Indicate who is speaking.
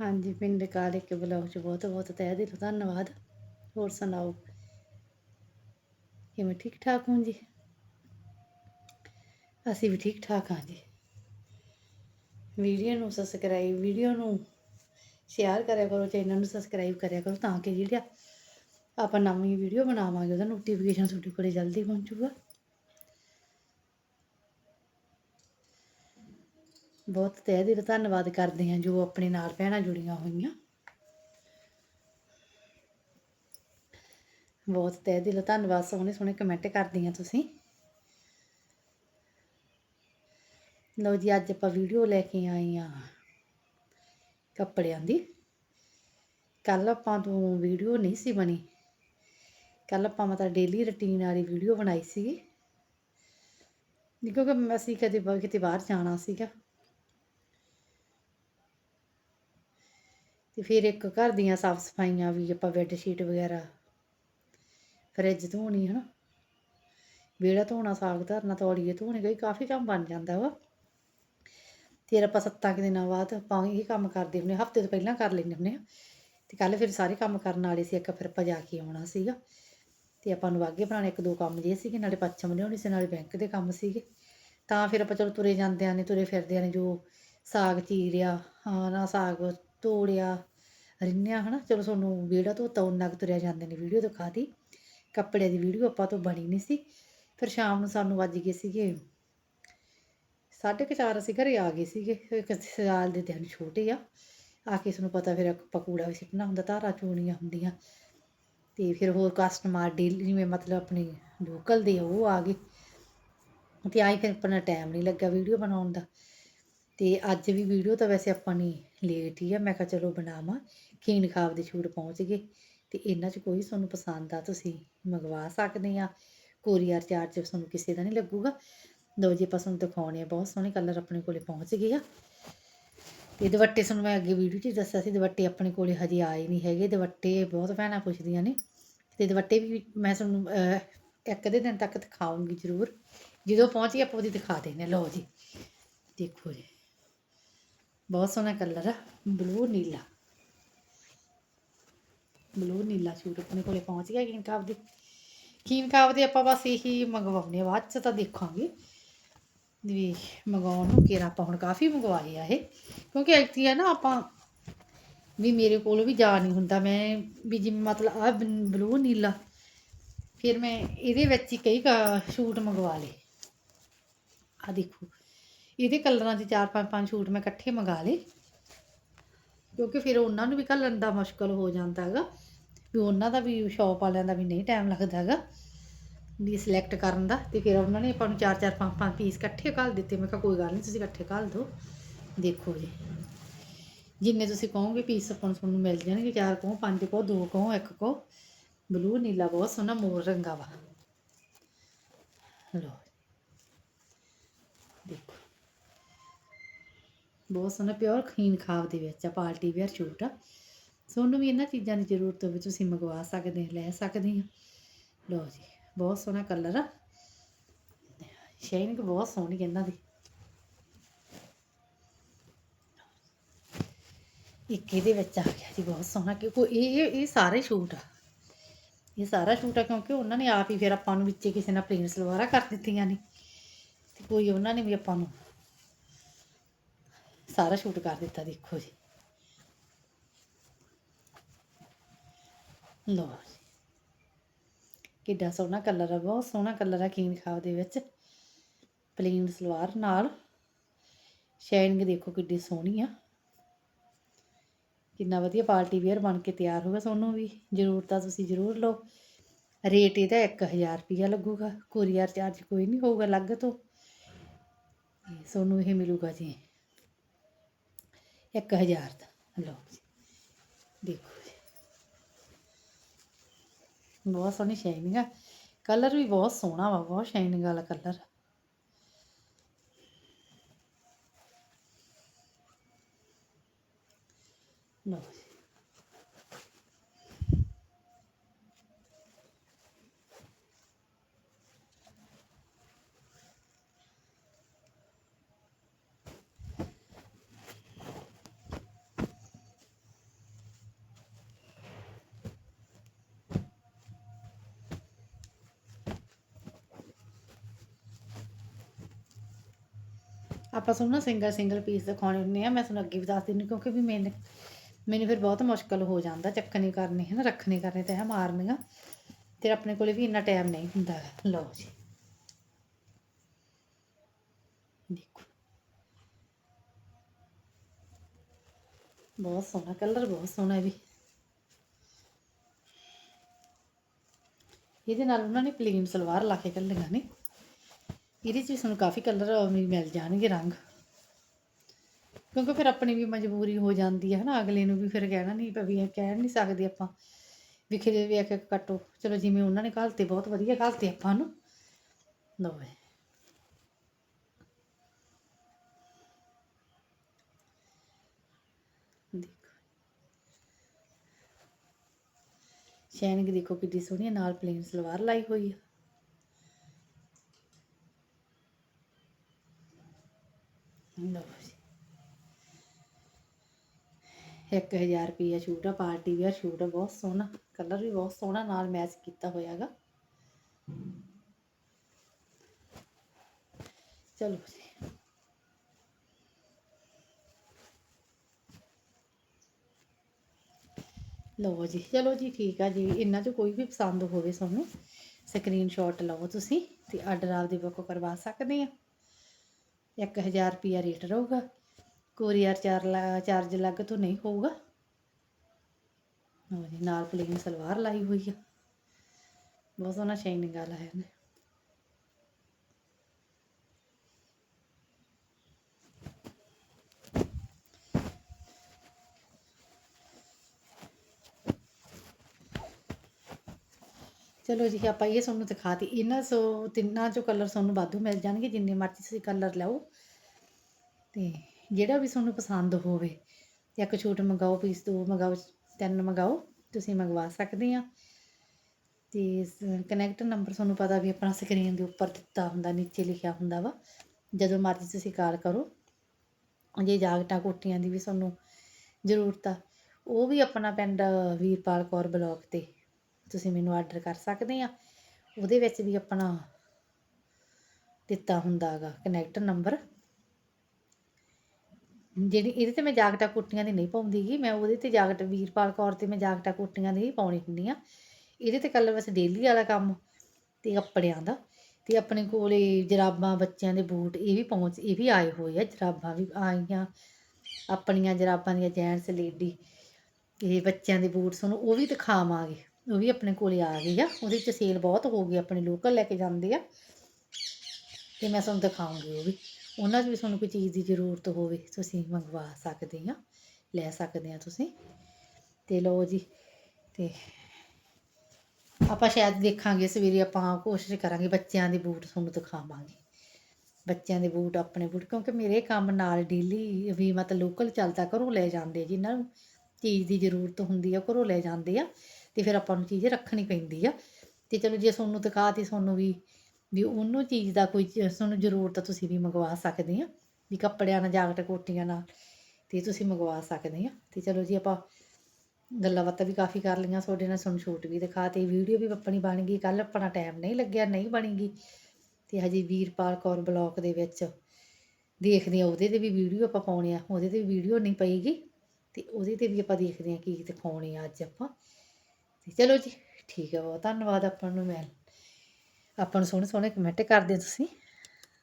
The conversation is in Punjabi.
Speaker 1: ਹਾਂਜੀ, ਪਿੰਡ ਕਾਲੇ ਕੇ ਬਲੌਗ ਚ ਬਹੁਤ ਬਹੁਤ ਤਹਿ ਦਿਲੋਂ ਧੰਨਵਾਦ। ਹੋਰ ਸੁਣਾਓ? ਕਿਵੇਂ ਠੀਕ ਠਾਕ ਹੋ ਜੀ? ਅਸੀਂ ਵੀ ਠੀਕ ਠਾਕ ਹਾਂ ਜੀ। ਵੀਡੀਓ ਨੂੰ ਸਬਸਕ੍ਰਾਈਬ ਵੀਡੀਓ ਨੂੰ ਸ਼ੇਅਰ ਕਰਿਆ ਕਰੋ ਚੈਨਲ ਨੂੰ ਸਬਸਕ੍ਰਾਈਬ ਕਰਿਆ ਕਰੋ ਤਾਂ ਕਿ ਜਿਹੜਾ ਆਪਾਂ ਨਵੀਂ ਵੀਡੀਓ ਬਣਾਵਾਂਗੇ, ਉਹਦਾ ਨੋਟੀਫਿਕੇਸ਼ਨ ਤੁਹਾਡੇ ਕੋਲੇ ਜਲਦੀ ਪਹੁੰਚੂਗਾ। ਬਹੁਤ ਤਹਿ ਦਿਲ ਧੰਨਵਾਦ ਕਰਦੇ ਹਾਂ ਜੋ ਆਪਣੇ ਨਾਲ ਭੈਣਾਂ ਜੁੜੀਆਂ ਹੋਈਆਂ। ਬਹੁਤ ਤਹਿ ਦਿਲ ਧੰਨਵਾਦ, ਸੋਹਣੇ ਸੋਹਣੇ ਕਮੈਂਟ ਕਰਦੀਆਂ ਤੁਸੀਂ। ਲਓ ਜੀ, ਅੱਜ ਆਪਾਂ ਵੀਡੀਓ ਲੈ ਕੇ ਆਏ ਆ ਕੱਪੜਿਆਂ ਦੀ। ਕੱਲ ਆਪਾਂ ਤੋਂ ਵੀਡੀਓ ਨਹੀਂ ਸੀ ਬਣੀ। ਕੱਲ ਆਪਾਂ ਮਤਲਬ ਡੇਲੀ ਰੁਟੀਨ ਵਾਲੀ ਵੀਡੀਓ ਬਣਾਈ ਸੀ ਕਿਉਂਕਿ ਅਸੀਂ ਕਦੇ ਬ- ਕਿਤੇ ਬਾਹਰ ਜਾਣਾ ਸੀਗਾ। ਤੇ ਫਿਰ ਇੱਕ ਘਰ ਦੀਆਂ ਸਾਫ਼ ਸਫਾਈਆਂ ਵੀ ਆਪਾਂ ਬੈੱਡ ਸ਼ੀਟ ਵਗੈਰਾ ਫਰਿੱਜ ਧੋਣੀ ਹਨਾ। ਵਿਹੜਾ ਧੋਣਾ, ਸਾਗ ਧਰਨਾ, ਤੌਲੀਏ ਧੋਣੇ, ਕੋਈ ਕਾਫੀ ਕੰਮ ਬਣ ਜਾਂਦਾ ਵਾ। ਫਿਰ ਆਪਾਂ ਸੱਤਾਂ ਕੁ ਦਿਨਾਂ ਬਾਅਦ ਆਪਾਂ ਇਹ ਕੰਮ ਕਰਦੇ ਹੁੰਦੇ ਹਫ਼ਤੇ ਤੋਂ ਪਹਿਲਾਂ ਕਰ ਲੈਂਦੇ ਹੁੰਦੇ ਆ। ਤੇ ਕੱਲ ਫਿਰ ਸਾਰੇ ਕੰਮ ਕਰਨ ਵਾਲੇ ਸੀ, ਇੱਕ ਫਿਰ ਆਪਾਂ ਜਾ ਕੇ ਆਉਣਾ ਸੀਗਾ। ਤੇ ਆਪਾਂ ਨੂੰ ਵਾਗੇ ਬਣਾਉਣੇ ਇੱਕ ਦੋ ਕੰਮ ਜੇ ਸੀਗੇ, ਨਾਲੇ ਪੱਛਮ ਲਿਆਉਣੀ ਸੀ, ਨਾਲੇ ਬੈਂਕ ਦੇ ਕੰਮ ਸੀਗੇ। ਤਾਂ ਫਿਰ ਆਪਾਂ ਚਲੋ ਤੁਰੇ ਜਾਂਦਿਆਂ ਨੇ, ਤੁਰੇ ਫਿਰਦਿਆਂ ਨੇ ਜੋ ਸਾਗ ਚੀਰਿਆ, ਹਾਂ, ਨਾ ਸਾਗ ਤੋੜਿਆ ਰਿੰਨਿਆ ਹਨਾ, ਚਲੋ ਤੁਹਾਨੂੰ ਵਿਹੜਾ ਧੋਤਾ ਉਹਨਾਂ ਕੁ ਤੁਰਿਆ ਜਾਂਦੇ ਨੇ ਵੀਡੀਓ ਦਿਖਾਤੀ ਕੱਪੜਿਆਂ ਦੀ ਵੀਡੀਓ ਆਪਾਂ ਤੋਂ ਬਣੀ ਨਹੀਂ ਸੀ। ਫਿਰ ਸ਼ਾਮ ਨੂੰ ਸਾਨੂੰ ਵੱਜ ਗਏ ਸੀਗੇ ਸਾਢੇ ਕੁ ਚਾਰ, ਅਸੀਂ ਘਰੇ ਆ ਗਏ ਸੀਗੇ। ਇੱਕ ਸਿਆਲ ਦੇ ਦਿਨ ਛੋਟੇ ਆ। ਆ ਕੇ ਤੁਹਾਨੂੰ ਪਤਾ ਫਿਰ ਪਕੂੜਾ ਵੀ ਸਿੱਟਣਾ ਹੁੰਦਾ, ਧਾਰਾਂ ਚੋਣੀਆਂ ਹੁੰਦੀਆਂ। ਤੇ ਫਿਰ ਹੋਰ ਕਸਟਮਰ ਡੇਲੀ ਜਿਵੇਂ ਮਤਲਬ ਆਪਣੇ ਲੋਕਲ ਦੇ ਉਹ ਆ ਗਏ। ਤੇ ਆਈ ਫਿਰ ਆਪਣਾ ਟਾਈਮ ਨਹੀਂ ਲੱਗਾ ਵੀਡੀਓ ਬਣਾਉਣ ਦਾ। ਅਤੇ ਅੱਜ ਵੀ ਵੀਡੀਓ ਤਾਂ ਵੈਸੇ ਆਪਾਂ ਨੇ ਲੇਟ ਹੀ ਆ, ਮੈਂ ਕਿਹਾ ਚਲੋ ਬਣਾਵਾਂ। ਖੀਨ ਖਾਬ ਦੇ ਛੂਟ ਪਹੁੰਚ ਗਏ। ਅਤੇ ਇਹਨਾਂ 'ਚ ਕੋਈ ਤੁਹਾਨੂੰ ਪਸੰਦ ਆ ਤੁਸੀਂ ਮੰਗਵਾ ਸਕਦੇ ਆ। ਕੋਰੀਅਰ ਚਾਰਜ ਤੁਹਾਨੂੰ ਕਿਸੇ ਦਾ ਨਹੀਂ ਲੱਗੂਗਾ। ਲਓ ਜੀ, ਆਪਾਂ ਤੁਹਾਨੂੰ ਦਿਖਾਉਣੇ ਆ, ਬਹੁਤ ਸੋਹਣੇ ਕਲਰ ਆਪਣੇ ਕੋਲੇ ਪਹੁੰਚ ਗਏ ਆ। ਤੇ ਦੁਪੱਟੇ ਤੁਹਾਨੂੰ ਮੈਂ ਅੱਗੇ ਵੀਡੀਓ 'ਚ ਦੱਸਿਆ ਸੀ, ਦੁਪੱਟੇ ਆਪਣੇ ਕੋਲੇ ਹਜੇ ਆਏ ਨਹੀਂ ਹੈਗੇ। ਦੁਪੱਟੇ ਬਹੁਤ ਭੈਣਾਂ ਪੁੱਛਦੀਆਂ ਨੇ। ਤੇ ਦੁਪੱਟੇ ਵੀ ਮੈਂ ਤੁਹਾਨੂੰ ਇੱਕ ਦੇ ਦਿਨ ਤੱਕ ਦਿਖਾਉਂਗੀ ਜ਼ਰੂਰ। ਜਦੋਂ ਪਹੁੰਚੀ ਆਪਾਂ ਉਹਦੀ ਦਿਖਾ ਦੇਣੇ ਲਓ ਜੀ, ਦੇਖੋ ਜੀ। ਬਹੁਤ ਸੋਹਣਾ ਕਲਰ ਆ ਬਲੂ ਨੀਲਾ ਬਲੂ ਨੀਲਾ ਸੂਟ ਆਪਣੇ ਕੋਲੇ ਪਹੁੰਚ ਗਿਆ ਕੀਨ ਕਾਬ ਦੀ ਕੀਨ ਕਾਬ ਦੇ ਆਪਾਂ ਬਸ ਇਹੀ ਮੰਗਵਾਉਣੇ ਆ, ਬਾਅਦ ਚ ਤਾਂ ਦੇਖਾਂਗੇ ਵੀ ਮੰਗਵਾਉਣ ਨੂੰ ਕਿਹੜਾ ਆਪਾਂ ਹੁਣ ਕਾਫੀ ਮੰਗਵਾਏ ਆ ਇਹ ਕਿਉਂਕਿ ਐਕਚੁਅਲੀ ਆ ਨਾ ਆਪਾਂ ਵੀ ਮੇਰੇ ਕੋਲ ਵੀ ਜਾ ਨਹੀਂ ਹੁੰਦਾ ਮੈਂ ਵੀ ਜਿਵੇਂ ਮਤਲਬ ਆ ਬਲੂ ਨੀਲਾ ਫਿਰ ਮੈਂ ਇਹਦੇ ਵਿੱਚ ਹੀ ਕਈ ਕਾ- ਸੂਟ ਮੰਗਵਾ ਲਏ ਆ ਦੇਖੋ ਇਹਦੇ ਕਲਰਾਂ 'ਚ ਚਾਰ ਪੰਜ ਪੰਜ ਸੂਟ ਮੈਂ ਇਕੱਠੇ ਮੰਗਾ ਲਏ। ਕਿਉਂਕਿ ਫਿਰ ਉਹਨਾਂ ਨੂੰ ਵੀ ਘੱਲਣ ਦਾ ਮੁਸ਼ਕਲ ਹੋ ਜਾਂਦਾ ਹੈਗਾ। ਵੀ ਉਹਨਾਂ ਦਾ ਵੀ ਸ਼ੌਪ ਵਾਲਿਆਂ ਦਾ ਵੀ ਨਹੀਂ ਟਾਈਮ ਲੱਗਦਾ ਹੈਗਾ। ਵੀ ਸਿਲੈਕਟ ਕਰਨ ਦਾ ਤੇ ਫਿਰ ਉਹਨਾਂ ਨੇ ਆਪਾਂ ਨੂੰ ਚਾਰ ਚਾਰ ਪੰਜ ਪੰਜ ਪੀਸ ਇਕੱਠੇ ਘੱਲ ਦਿੱਤੇ। ਮੈਂ ਕਿਹਾ ਕੋਈ ਗੱਲ ਨਹੀਂ, ਤੁਸੀਂ ਇਕੱਠੇ ਘੱਲ ਦਿਓ। ਦੇਖੋ ਜੀ। ਜਿੰਨੇ ਤੁਸੀਂ ਕਹੋਗੇ ਪੀਸ ਆਪਾਂ ਨੂੰ ਤੁਹਾਨੂੰ ਮਿਲ ਜਾਣਗੇ। ਚਾਰ ਕਹੋ, ਪੰਜ ਕਹੋ, ਦੋ ਕਹੋ, ਇੱਕ ਕਹੋ। ਬਲੂ ਨੀਲਾ ਬਹੁਤ ਸੋਹਣਾ, ਮੋਰ ਰੰਗਾ ਵਾ। ਲੋ ਦੇਖੋ। ਬਹੁਤ ਸੋਹਣਾ ਪਿਓਰ ਖੀਨ ਖਾਬ ਦੇ ਵਿੱਚ ਆ, ਪਾਰਟੀ ਵੇਅਰ ਸੂਟ ਆ। ਸੋਨੂੰ ਵੀ ਇਹਨਾਂ ਚੀਜ਼ਾਂ ਦੀ ਜ਼ਰੂਰਤ ਹੋਵੇ, ਤੁਸੀਂ ਮੰਗਵਾ ਸਕਦੇ ਲੈ ਸਕਦੇ ਹੋ। ਲਓ ਜੀ, ਬਹੁਤ ਸੋਹਣਾ ਕਲਰ ਆ। ਸ਼ਾਈਨਿੰਗ ਬਹੁਤ ਸੋਹਣੀ ਇਹਨਾਂ ਦੀ। ਇੱਕ ਇਹਦੇ ਵਿੱਚ ਆ ਗਿਆ ਜੀ, ਬਹੁਤ ਸੋਹਣਾ, ਕਿਉਂਕਿ ਇਹ ਇਹ ਸਾਰੇ ਸ਼ੂਟ ਆ। ਇਹ ਸਾਰਾ ਸ਼ੂਟ ਆ, ਕਿਉਂਕਿ ਉਹਨਾਂ ਨੇ ਆਪ ਹੀ ਫਿਰ ਆਪਾਂ ਨੂੰ ਵਿੱਚੇ ਕਿਸੇ ਨਾਲ ਪਲੇਨ ਸਲਵਾਰਾਂ ਕਰ ਦਿੱਤੀਆਂ ਨੇ। ਤੇ ਕੋਈ ਉਹਨਾਂ ਨੇ ਵੀ ਆਪਾਂ ਨੂੰ ਸਾਰਾ ਸ਼ੂਟ ਕਰ ਦਿੱਤਾ, ਦੇਖੋ ਜੀ। ਲੋ ਕਿੱਡਾ ਸੋਹਣਾ ਕਲਰ ਆ, ਬਹੁਤ ਸੋਹਣਾ ਕਲਰ ਆ ਕੀਨ ਖਾਵ ਦੇ ਵਿੱਚ। ਪਲੇਨ ਸਲਵਾਰ ਨਾਲ। ਸ਼ਾਈਨਿੰਗ ਦੇਖੋ ਕਿੱਡੀ ਸੋਹਣੀ ਆ। ਕਿੰਨਾ ਵਧੀਆ ਪਾਰਟੀ ਵੇਅਰ ਬਣ ਕੇ ਤਿਆਰ ਹੋਗਾ ਤੁਹਾਨੂੰ ਵੀ। ਜ਼ਰੂਰ ਤਾਂ ਤੁਸੀਂ ਜ਼ਰੂਰ ਲਓ। ਰੇਟ ਇਹਦਾ 1000 ਰੁਪਿਆ ਲੱਗੂਗਾ। ਕੋਰੀਅਰ ਚਾਰਜ ਕੋਈ ਨਹੀਂ ਹੋਊਗਾ ਅਲੱਗ ਤੋਂ। ਤੇ ਤੁਹਾਨੂੰ ਇਹ ਮਿਲੂਗਾ ਜੀ। 1000 ਦਾ। ਲਓ ਜੀ। ਦੇਖੋ ਜੀ। ਬਹੁਤ ਸੋਹਣੀ ਸ਼ਾਈਨਿੰਗ ਆ। ਕਲਰ ਵੀ ਬਹੁਤ ਸੋਹਣਾ ਵਾ, ਬਹੁਤ ਸ਼ਾਈਨਿੰਗ ਵਾਲਾ ਕਲਰ ਲਓ ਜੀ ਆਪਾਂ ਤੁਹਾਨੂੰ ਨਾ ਸਿੰਗਲ ਸਿੰਗਲ ਪੀਸ ਦਿਖਾਉਣੇ ਹੁੰਦੇ ਆ, ਮੈਂ ਤੁਹਾਨੂੰ ਅੱਗੇ ਵੀ ਦੱਸ ਦਿੰਦੀ ਕਿਉਂਕਿ ਵੀ ਮੈਨੂੰ ਮੈਨੂੰ ਫਿਰ ਬਹੁਤ ਮੁਸ਼ਕਲ ਹੋ ਜਾਂਦਾ, ਚੱਕਣੀ ਕਰਨੀ ਹੈ ਨਾ ਰੱਖਣੀ ਕਰਨੀ ਤੇ ਹੈ ਮਾਰਨੀਆਂ। ਤੇ ਆਪਣੇ ਕੋਲੇ ਵੀ ਇੰਨਾ ਟਾਈਮ ਨਹੀਂ ਹੁੰਦਾ ਗਾ। ਲਓ ਜੀ। ਦੇਖੋ। ਬਹੁਤ ਸੋਹਣਾ ਕਲਰ, ਬਹੁਤ ਸੋਹਣਾ ਹੈ ਵੀ। ਇਹਦੇ ਨਾਲ ਉਹਨਾਂ ਨੇ ਪਲੇਨ ਸਲਵਾਰ ਲਾ ਕੇ ਕੱਲੀਆਂ ਨੇ। ਇਹਦੇ 'ਚ ਵੀ ਸਾਨੂੰ ਕਾਫੀ ਕਲਰ ਮਿਲ ਜਾਣਗੇ ਰੰਗ। ਕਿਉਂਕਿ ਫਿਰ ਆਪਣੀ ਵੀ ਮਜਬੂਰੀ ਹੋ ਜਾਂਦੀ ਹੈ ਨਾ ਅਗਲੇ ਨੂੰ ਵੀ ਫਿਰ ਕਹਿਣਾ ਨਹੀਂ ਪਈ ਕਹਿ ਨਹੀਂ ਸਕਦੇ ਆਪਾਂ। ਵੀ ਖਿਰੇ ਵੀ ਇੱਕ ਕੱਟੋ। ਚਲੋ ਜਿਵੇਂ ਉਹਨਾਂ ਨੇ ਘਾਲਤੇ, ਬਹੁਤ ਵਧੀਆ ਘਾਲਤੇ ਆਪਾਂ ਨੂੰ। ਲਓ ਜੀ। ਦੇਖੋ। ਸ਼ੈਨਿੰਗ ਕਿੱਡੀ ਸੋਹਣੀ ਨਾਲ ਪਲੇਨ ਸਲਵਾਰ ਲਾਈ ਹੋਈ ਹੈ ਲਓ ਜੀ 1000 ਰੁਪਈਆ ਛੂਟ ਆ, ਪਾਰਟੀ ਵੀਅਰ ਛੂਟ ਆ, ਬਹੁਤ ਸੋਹਣਾ, ਕਲਰ ਵੀ ਬਹੁਤ ਸੋਹਣਾ, ਨਾਲ ਮੈਚ ਕੀਤਾ ਹੋਇਆਗਾ ਚਲੋ ਜੀ। ਲਓ ਜੀ, ਚਲੋ ਜੀ, ਠੀਕ ਆ ਜੀ। ਇਹਨਾਂ 'ਚ ਕੋਈ ਵੀ ਪਸੰਦ ਹੋਵੇ ਤੁਹਾਨੂੰ ਸਕਰੀਨਸ਼ਾਟ ਲਓ ਤੁਸੀਂ ਤੇ ਆਰਡਰ ਆਪਦੀ ਬੁੱਕ ਕਰਵਾ ਸਕਦੇ ਆ। 1000 ਰੁਪਿਆ ਰੇਟ ਰਹੂਗਾ। ਕੋਰੀਅਰ ਚਾਰ ਚਾਰਜ ਅਲੱਗ ਤੋਂ ਨਹੀਂ ਹੋਊਗਾ। ਲਓ ਜੀ, ਨਾਲ ਪਲੇਨ ਸਲਵਾਰ ਲਾਈ ਹੋਈ ਆ। ਬਹੁਤ ਸੋਹਣਾ ਸ਼ਾਈਨਿੰਗ ਵਾਲਾ ਹੈ ਇਹਨੇ। ਚਲੋ ਜੀ, ਆਪਾਂ ਇਹ ਤੁਹਾਨੂੰ ਦਿਖਾਤੀ ਇਹਨਾਂ ਸੋ, ਤਿੰਨਾਂ ਚੋਂ ਕਲਰ ਤੁਹਾਨੂੰ ਵਾਧੂ ਮਿਲ ਜਾਣਗੇ। ਜਿੰਨੇ ਮਰਜ਼ੀ ਤੁਸੀਂ ਕਲਰ ਲਓ। ਤੇ ਜਿਹੜਾ ਵੀ ਤੁਹਾਨੂੰ ਪਸੰਦ ਹੋਵੇ, ਇੱਕ ਛੂਟ ਮੰਗਾਓ ਪੀਸ ਦੋ ਮੰਗਾਓ, ਤਿੰਨ ਮੰਗਾਓ, ਤੁਸੀਂ ਮੰਗਵਾ ਸਕਦੇ ਆ। ਤੇ ਕਨੈਕਟ ਨੰਬਰ ਤੁਹਾਨੂੰ ਪਤਾ ਵੀ ਆਪਣਾ ਸਕਰੀਨ ਦੇ ਉੱਪਰ ਦਿੱਤਾ ਹੁੰਦਾ, ਨੀਚੇ ਲਿਖਿਆ ਹੁੰਦਾ ਵਾ। ਜਦੋਂ ਮਰਜ਼ੀ ਤੁਸੀਂ ਕਾਲ ਕਰੋ। ਜੇ ਜਾਗਟਾਂ ਕੋਟੀਆਂ ਦੀ ਵੀ ਤੁਹਾਨੂੰ ਜ਼ਰੂਰਤ ਆ, ਉਹ ਵੀ ਆਪਣਾ ਪਿੰਡ ਵੀਰਪਾਲ ਕੌਰ ਬਲਾਕ ਤੇ ਤੁਸੀਂ ਮੈਨੂੰ ਆਰਡਰ ਕਰ ਸਕਦੇ ਆ। ਉਹਦੇ ਵਿੱਚ ਵੀ ਆਪਣਾ ਦਿੱਤਾ ਹੁੰਦਾ ਹੈਗਾ ਕਨੈਕਟ ਨੰਬਰ ਜਿਹੜੀ, ਇਹਦੇ ਤੇ ਮੈਂ ਜਾਕਟਾ ਕੋਟੀਆਂ ਦੀ ਨਹੀਂ ਪਾਉਂਦੀ ਗੀ, ਮੈਂ ਉਹਦੇ ਤੇ ਜਾਕਟ ਵੀਰਪਾਲ ਕੌਰ ਤੇ ਮੈਂ ਜਾਕਟਾ ਕੋਟੀਆਂ ਦੀ ਹੀ ਪਾਉਣੀ ਹੁੰਦੀ ਆ। ਇਹਦੇ ਤੇ ਕੱਲਰ ਵੈਸੇ ਡੇਲੀ ਵਾਲਾ ਕੰਮ ਤੇ ਕੱਪੜਿਆਂ ਦਾ ਤੇ ਆਪਣੇ ਕੋਲੇ ਜਰਾਬਾਂ, ਬੱਚਿਆਂ ਦੇ ਬੂਟ, ਇਹ ਵੀ ਪਹੁੰਚ, ਇਹ ਵੀ ਆਏ ਹੋਏ ਆ, ਜਰਾਬਾਂ ਵੀ ਆਈਆਂ, ਆਪਣੀਆਂ ਜਰਾਬਾਂ ਦੀਆਂ ਜੈਂਟਸ, ਲੇਡੀ, ਇਹ ਬੱਚਿਆਂ ਦੇ ਬੂਟ ਤੁਹਾਨੂੰ ਉਹ ਵੀ ਦਿਖਾਵਾਂਗੇ, ਉਹ ਵੀ ਆਪਣੇ ਕੋਲੇ ਆ ਗਈ ਆ, ਉਹਦੇ ਚ ਸੇਲ ਬਹੁਤ ਹੋ ਗਈ, ਆਪਣੇ ਲੋਕਲ ਲੈ ਕੇ ਜਾਂਦੇ ਆ, ਤੇ ਮੈਂ ਤੁਹਾਨੂੰ ਦਿਖਾਉਂਗੀ ਉਹ ਵੀ। ਉਹਨਾਂ 'ਚ ਵੀ ਤੁਹਾਨੂੰ ਕੋਈ ਚੀਜ਼ ਦੀ ਜ਼ਰੂਰਤ ਹੋਵੇ, ਤੁਸੀਂ ਮੰਗਵਾ ਸਕਦੇ ਆ ਲੈ ਸਕਦੇ ਆ ਤੁਸੀਂ। ਤੇ ਲਓ ਜੀ, ਤੇ ਆਪਾਂ ਸ਼ਾਇਦ ਦੇਖਾਂਗੇ, ਸਵੇਰੇ ਆਪਾਂ ਕੋਸ਼ਿਸ਼ ਕਰਾਂਗੇ ਬੱਚਿਆਂ ਦੇ ਬੂਟ ਤੁਹਾਨੂੰ ਦਿਖਾਵਾਂਗੇ। ਬੱਚਿਆਂ ਦੇ ਬੂਟ, ਆਪਣੇ ਬੂਟ, ਕਿਉਂਕਿ ਮੇਰੇ ਕੰਮ ਨਾਲ ਡੇਲੀ ਵੀ ਮਤਲਬ ਲੋਕਲ ਚੱਲਦਾ, ਘਰੋਂ ਲੈ ਜਾਂਦੇ ਜਿਨ੍ਹਾਂ ਨੂੰ। ਚੀਜ਼ ਦੀ ਜ਼ਰੂਰਤ ਹੁੰਦੀ ਆ, ਘਰੋਂ ਲੈ ਜਾਂਦੇ ਆ, ਤੇ ਫਿਰ ਆਪਾਂ ਨੂੰ ਚੀਜ਼ ਰੱਖਣੀ ਪੈਂਦੀ ਆ। ਤੇ ਚਲੋ ਜੇ ਤੁਹਾਨੂੰ ਦਿਖਾਤੀ, ਤੁਹਾਨੂੰ ਵੀ ਵੀ ਉਹਨੂੰ ਚੀਜ਼ ਦਾ ਕੋਈ ਤੁਹਾਨੂੰ ਜ਼ਰੂਰਤ ਆ, ਤੁਸੀਂ ਵੀ ਮੰਗਵਾ ਸਕਦੇ ਆ, ਵੀ ਕੱਪੜਿਆਂ ਨਾਲ ਜਾਕਟ ਕੋਟੀਆਂ ਨਾਲ, ਤੇ ਤੁਸੀਂ ਮੰਗਵਾ ਸਕਦੇ ਆ। ਤੇ ਚਲੋ ਜੀ ਆਪਾਂ ਗੱਲਾਂ ਬਾਤਾਂ ਵੀ ਕਾਫੀ ਕਰ ਲਈਆਂ, ਤੁਹਾਡੇ ਨਾਲ ਤੁਹਾਨੂੰ ਸ਼ੂਟ ਵੀ ਦਿਖਾ ਦਿਖਾਤੇ ਵੀਡੀਓ ਵੀ ਆਪਣੀ ਬਣ ਗਈ ਕੱਲ ਆਪਣਾ ਟਾਈਮ ਨਹੀਂ ਲੱਗਿਆ, ਨਹੀਂ ਬਣੇਗੀ। ਤੇ ਹਜੇ ਵੀਰਪਾਲ ਕੌਰ ਬਲੌਕ ਦੇ ਵਿੱਚ ਦੇਖਦੇ ਆ, ਉਹਦੇ ਤੇ ਵੀ ਵੀਡੀਓ ਆਪਾਂ ਪਾਉਣੇ ਆ, ਉਹਦੇ ਤੇ ਵੀਡੀਓ ਨਹੀਂ ਪਈਗੀ ਤੇ ਉਹਦੇ ਤੇ ਵੀ ਆਪਾਂ ਦੇਖਦੇ ਆ ਕੀ ਦਿਖਾਉਣੇ ਆ ਅੱਜ ਆਪਾਂ। ਤੇ ਚਲੋ ਜੀ, ਠੀਕ ਹੈ ਬਹੁਤ, ਧੰਨਵਾਦ ਆਪਾਂ ਨੂੰ ਮੈਂ ਆਪਾਂ ਨੂੰ ਸੋਹਣੇ ਸੋਹਣੇ ਕਮੈਂਟ ਕਰਦੇ ਤੁਸੀਂ।